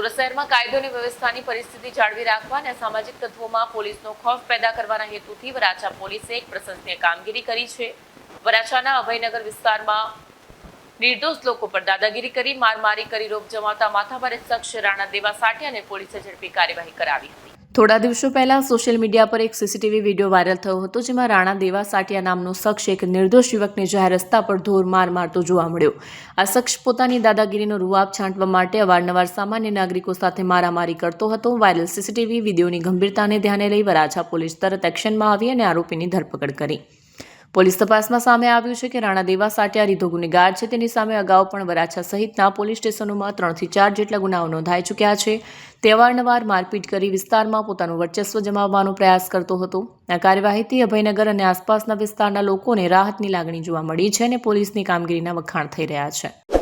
સુરત શહેરમાં કાયદો અને વ્યવસ્થાની પરિસ્થિતિ જાળવી રાખવા અને સામાજિક તત્વોમાં પોલીસનો ખોફ પેદા કરવાના હેતુથી વરાછા પોલીસે એક પ્રશંસનીય કામગીરી કરી છે. વરાછાના અભયનગર વિસ્તારમાં નિર્દોષ લોકો પર દાદાગીરી કરી, મારમારી કરી રોપ જમાવતા માથાભારે શખ્સ રાણા દેવા સાઠિયાને પોલીસે ઝડપી કાર્યવાહી કરાવી હતી. થોડા દિવસો પહેલાં સોશિયલ મીડિયા પર એક સીસીટીવી વીડિયો વાયરલ થયો હતો, જેમાં રાણા દેવા સાટિયા નામનો શખ્સ એક નિર્દોષ યુવકને જાહેર રસ્તા પર ધોર માર મારતો જોવા મળ્યો. આ શખ્સ પોતાની દાદાગીરીનો રૂઆબ છાંટવા માટે અવારનવાર સામાન્ય નાગરિકો સાથે મારામારી કરતો હતો. વાયરલ સીસીટીવી વિડીયોની ગંભીરતાને ધ્યાને લઈ વરાછા પોલીસ તરત એક્શનમાં આવી અને આરોપીની ધરપકડ કરી. પોલીસ તપાસમાં સામે આવ્યું છે કે રાણા દેવા સાટિયા રીધો ગુનેગાર છે. તેની સામે અગાઉ પણ વરાછા સહિતના પોલીસ સ્ટેશનોમાં ત્રણથી ચાર જેટલા ગુનાઓ નોંધાઈ ચૂક્યા છે. તે અવારનવાર મારપીટ કરી વિસ્તારમાં પોતાનું વર્ચસ્વ જમાવવાનો પ્રયાસ કરતો હતો. આ કાર્યવાહીથી અભયનગર અને આસપાસના વિસ્તારના લોકોને રાહતની લાગણી જોવા મળી છે અને પોલીસની કામગીરીના વખાણ થઈ રહ્યા છે.